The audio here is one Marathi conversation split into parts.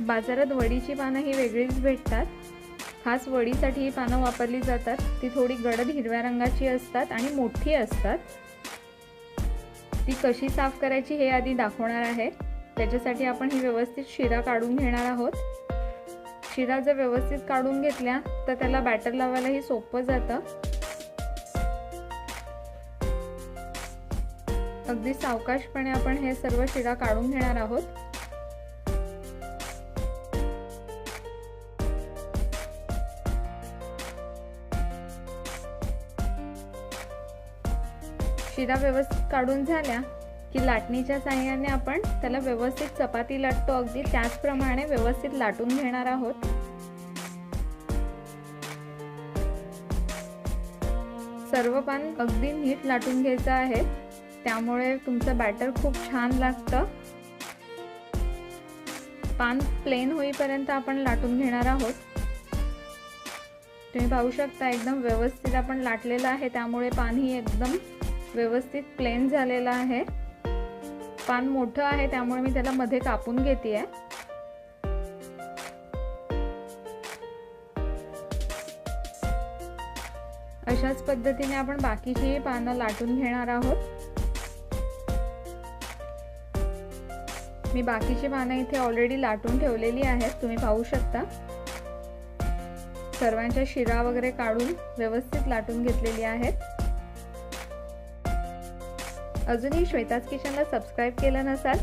बाजारात वडीची पानं ही वेगळीच भेटतात. खास वडीसाठी ही पानं वापरली जातात. ती थोडी गडद हिरव्या रंगाची असतात आणि मोठी असतात. ती कशी साफ करायची हे आधी दाखवणार आहे. त्याच्यासाठी आपण ही व्यवस्थित शिरा काढून घेणार आहोत. शिरा जर व्यवस्थित काढून घेतल्या तर त्याला बॅटर लावायलाही सोपं जातं. अगदी सावकाशपणे आपण हे सर्व शिरा काढून घेणार आहोत. शिरा व्यवस्थित काढून झाल्या की लाटणीच्या साह्याने आपण त्याला व्यवस्थित चपाती लाटतो. अगदी त्याचप्रमाणे व्यवस्थित लाटून घेणार आहोत. सर्व पान अगदी नीट लाटून घ्यायचं आहे. त्यामुळे तुमचं बॅटर खूप छान लागतं. पान प्लेन होईपर्यंत आपण लाटून घेणार आहोत. तुम्ही पाहू शकता एकदम व्यवस्थित आपण लाटलेलं आहे. त्यामुळे पाणी एकदम व्यवस्थित प्लेन झालेला आहे. पान मोठं आहे त्यामुळे मी त्याला मध्ये कापून घेते आहे अशाच पद्धतीने आपण बाकीची पानं लाटून घेणार आहोत. मी बाकीची पानं इथे ऑलरेडी लाटून ठेवलेली आहेत तुम्ही पाहू शकता. सर्वांच्या शिरा वगैरे काढून व्यवस्थित लाटून घेतलेली आहेत. अजूनही श्वेताज किचनला सबस्क्राईब केलं नसाल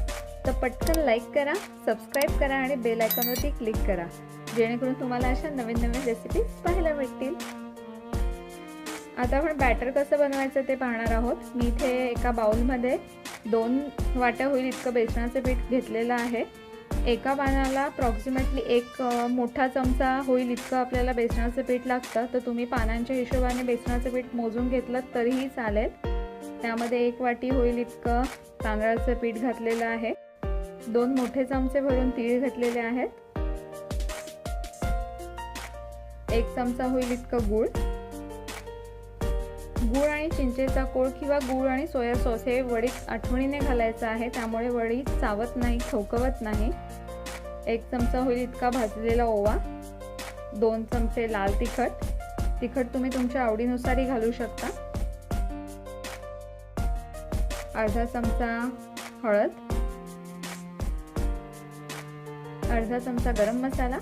तर पटकन लाईक करा सबस्क्राईब करा आणि बेल आयकॉनवरती क्लिक करा. जेणेकरून तुम्हाला अशा नवीन नवीन रेसिपीज पाहायला भेटतील आता आपण बॅटर कसं बनवायचं ते पाहणार आहोत. मी इथे एका बाउलमध्ये दोन वाट्या होईल इतकं बेसनाचं पीठ घेतलेलं आहे. एका पानाला अप्रॉक्सिमेटली एक मोठा चमचा होईल इतकं आपल्याला बेसनाचं पीठ लागतं. तर तुम्ही पानांच्या हिशोबाने बेसनाचं पीठ मोजून घेतलं तरीही चालेल. त्यामध्ये एक वाटी होईल इतकं तांदळाचं पीठ घातलेलं आहे. दोन मोठे चमचे भरून तीळ घातलेले आहेत. एक चमचा होईल इतकं गूळ. गूळ आणि चिंचेचा कोळ किंवा गूळ आणि सोया सॉस हे वडीत आठवणीने घालायचं आहे त्यामुळे वडी चावत नाही खवकवत नाही. एक चमचा होईल इतका भाजलेला ओवा. दोन चमचे लाल तिखट. तिखट तुम्ही तुमच्या आवडीनुसारही घालू शकता. अर्धा चमचा हळद अर्धा चमचा गरम मसाला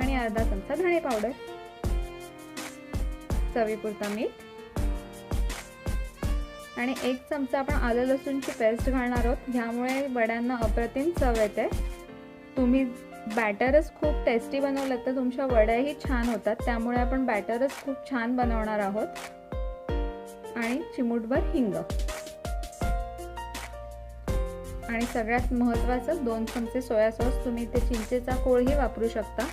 आणि अर्धा चमचा धणे पावडर चवीपुरता मीठ आणि एक चमचा आपण आलं लसूणची पेस्ट घालणार आहोत. ह्यामुळे वड्यांना अप्रतिम चव येते. तुम्ही बॅटरच खूप टेस्टी बनवलं तर तुमच्या वड्याही छान होतात. त्यामुळे आपण बॅटरच खूप छान बनवणार आहोत. आणि चिमूटभर हिंग. आणि सगळ्यात महत्त्वाचं दोन चमचे सोया सॉस. तुम्ही इथे चिंचेचा कोळही वापरू शकता.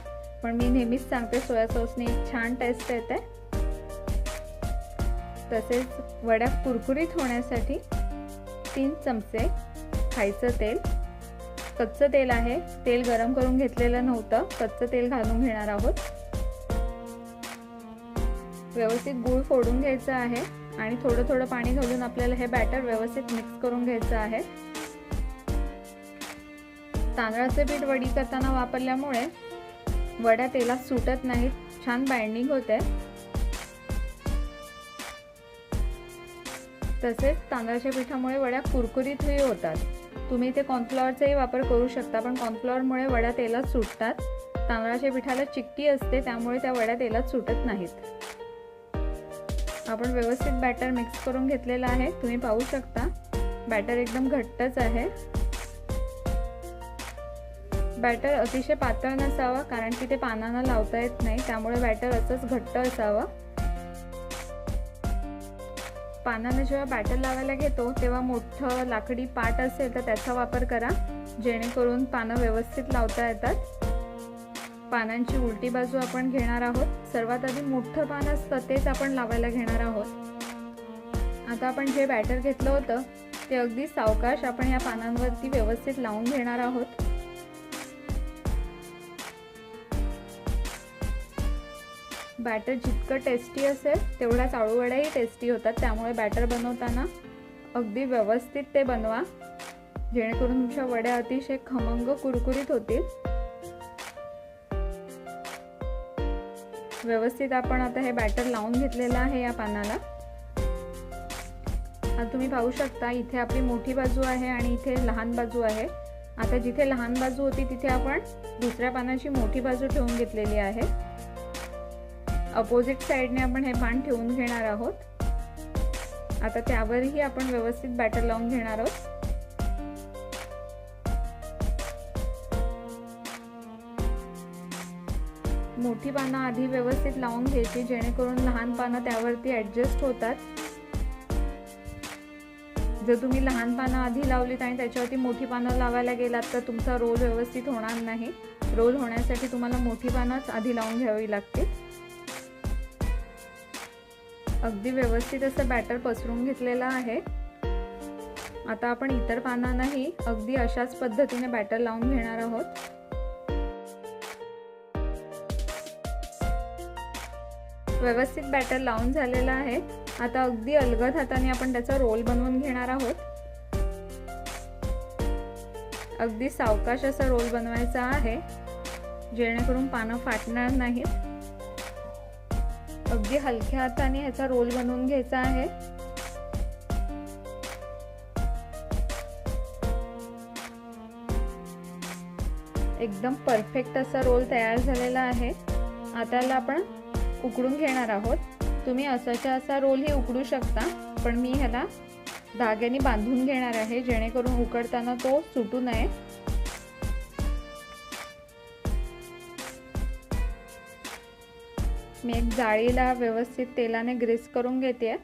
पण मी नेहमीच सांगते सोया सॉसने एक छान टेस्ट येते. तसेच वड्या कुरकुरीत होण्यासाठी तीन चमचे खायचं तेल. कच्चं तेल आहे. तेल गरम करून घेतलेलं नव्हतं. कच्चं तेल घालून घेणार आहोत. व्यवस्थित गूळ फोडून घ्यायचं आहे. आणि थोडं थोडं पाणी घालून आपल्याला हे बॅटर व्यवस्थित मिक्स करून घ्यायचं आहे. तांदळाचे पीठ वडी करताना वापरल्यामुळे वड्या तेलात सुटत नाहीत. छान बाइंडिंग होते. तसेच तांदळाच्या पिठामुळे वड्या कुरकुरीतही होतात. तुम्ही इथे कॉर्नफ्लॉवरचाही वापर करू शकता पण कॉर्नफ्लॉवरमुळे वड्या तेलात सुटतात. तांदळाच्या पिठाला चिक्की असते त्यामुळे त्या वड्या तेलात सुटत नाहीत. आपण व्यवस्थित बॅटर मिक्स करून घेतलेलं आहे. तुम्ही पाहू शकता बॅटर एकदम घट्टच आहे. बॅटर अतिशय पातळ नसावा कारण की ते पानांना लावता येत नाही त्यामुळे बॅटर असंच घट्ट असावं. पानांना जेव्हा बॅटर लावायला घेतो तेव्हा मोठं लाकडी पाट असेल तर त्याचा वापर करा. जेणेकरून पानं व्यवस्थित लावता येतात. पानांची उलटी बाजू आपण घेणार आहोत. सर्वात आधी मोठं पान असतं तेच आपण लावायला घेणार आहोत. आता आपण जे बॅटर घेतलं होतं ते अगदी सावकाश आपण या पानांवरती व्यवस्थित लावून घेणार आहोत. बॅटर जितकं टेस्टी असेल तेवढ्याच आळूवड्याही टेस्टी होतात. त्यामुळे बॅटर बनवताना अगदी व्यवस्थित ते बनवा. जेणेकरून तुमच्या वड्या अतिशय खमंग कुरकुरीत होतील. व्यवस्थित आपण आता हे बॅटर लावून घेतलेलं आहे या पानाला. आता तुम्ही पाहू शकता इथे आपली मोठी बाजू आहे आणि इथे लहान बाजू आहे. आता जिथे लहान बाजू होती तिथे आपण दुसऱ्या पानाची मोठी बाजू ठेवून घेतलेली आहे. अपोजिट साईडने आपण हे पान ठेवून घेणार आहोत. आता त्यावरही आपण व्यवस्थित बॅटर लावून घेणार आहोत. मोठी पानं आधी व्यवस्थित लावून घ्यायची जेणेकरून लहान पानं त्यावरती ॲडजस्ट होतात. जर तुम्ही लहान पानं आधी लावलीत आणि त्याच्यावरती मोठी पानं लावायला गेलात तर तुमचा रोल व्यवस्थित होणार नाही. रोल होण्यासाठी तुम्हाला मोठी पानंच आधी लावून घ्यावी लागतील. अगदी व्यवस्थित असं बॅटर पसरून घेतलेलं आहे. आता आपण इतर पानांनाही अगदी अशाच पद्धतीने बॅटर लावून घेणार आहोत. व्यवस्थित बॅटर लावून झालेलं आहे. आता अगदी अलगद हाताने आपण त्याचा रोल बनवून घेणार आहोत. अगदी सावकाश असा रोल बनवायचा आहे. जेणेकरून पानं फाटणार नाहीत. अगदी हलक्या हाताने ह्याचा रोल बनवून घ्यायचा आहे. एकदम परफेक्ट असा रोल तयार झालेला आहे. आता याला आपण उकडून घेणार आहोत. तुम्ही असाच्या असा रोलही उकडू शकता पण मी ह्याला धाग्याने बांधून घेणार आहे जेणेकरून उकडताना तो सुटू नये. मी एक जाळीला व्यवस्थित तेलाने ग्रीस करून घेते.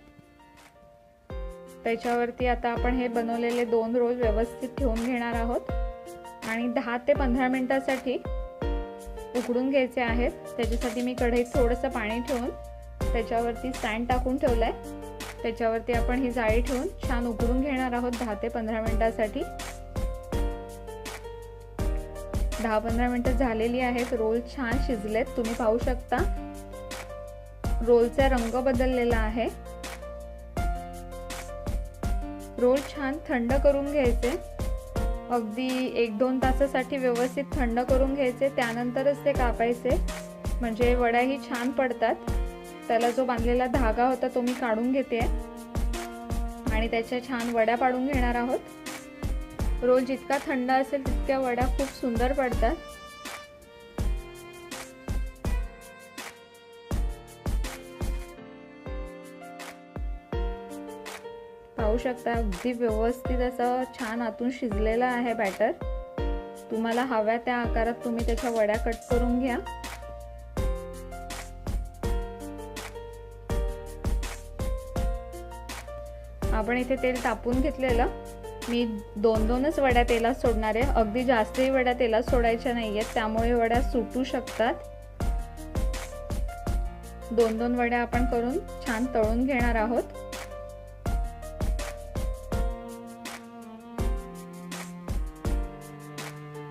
त्याच्यावरती आता आपण हे बनवलेले दोन रोल व्यवस्थित ठेवून घेणार आहोत. आणि दहा ते पंधरा मिनटासाठी उकडून घ्यायचे आहेत. त्याच्यासाठी मी कढईत थोडंसं पाणी ठेवून त्याच्यावरती स्टँड टाकून ठेवलं आहे त्याच्यावरती आपण ही जाळी ठेवून छान उकडून घेणार आहोत दहा ते पंधरा मिनटासाठी. दहा पंधरा मिनटं झालेली आहेत. रोल छान शिजलेत. तुम्ही पाहू शकता. रोलचा रंग बदललेला आहे. रोल छान थंड करून घ्यायचे. अगदी एक दोन तासासाठी व्यवस्थित थंड करून घ्यायचे त्यानंतरच ते कापायचे. म्हणजे वड्याही छान पडतात. त्याला जो बांधलेला धागा होता तो मी काढून घेते. आणि त्याच्या छान वड्या पाडून घेणार आहोत. रोल जितका थंड असेल तितक्या वड्या खूप सुंदर पडतात. पाहू शकता. अगदी व्यवस्थित असं छान आतून शिजलेलं आहे बॅटर तुम्हाला हव्या त्या आकारात तुम्ही त्याच्या वड्या कट करून घ्या. आपण इथे तेल तापून घेतलेलं. मी दोन दोनच वड्या तेलात सोडणार आहे. अगदी जास्तही वड्या तेलात सोडायच्या नाही आहेत त्यामुळे वड्या सुटू शकतात. दोन दोन वड्या आपण करून छान तळून घेणार आहोत.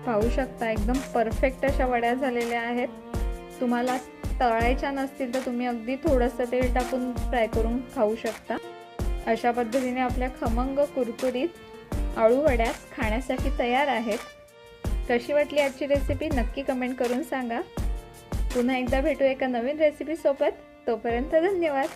पाहू शकता एकदम परफेक्ट अशा वड्या झालेल्या आहेत. तुम्हाला तळायच्या नसतील तर तुम्ही अगदी थोडंसं तेल टाकून फ्राय करून खाऊ शकता. अशा पद्धतीने आपल्या खमंग कुरकुरीत आळू वड्या खाण्यासाठी तयार आहेत. कशी वाटली आजची रेसिपी नक्की कमेंट करून सांगा. पुन्हा एकदा भेटू एका नवीन रेसिपीसोबत तोपर्यंत धन्यवाद.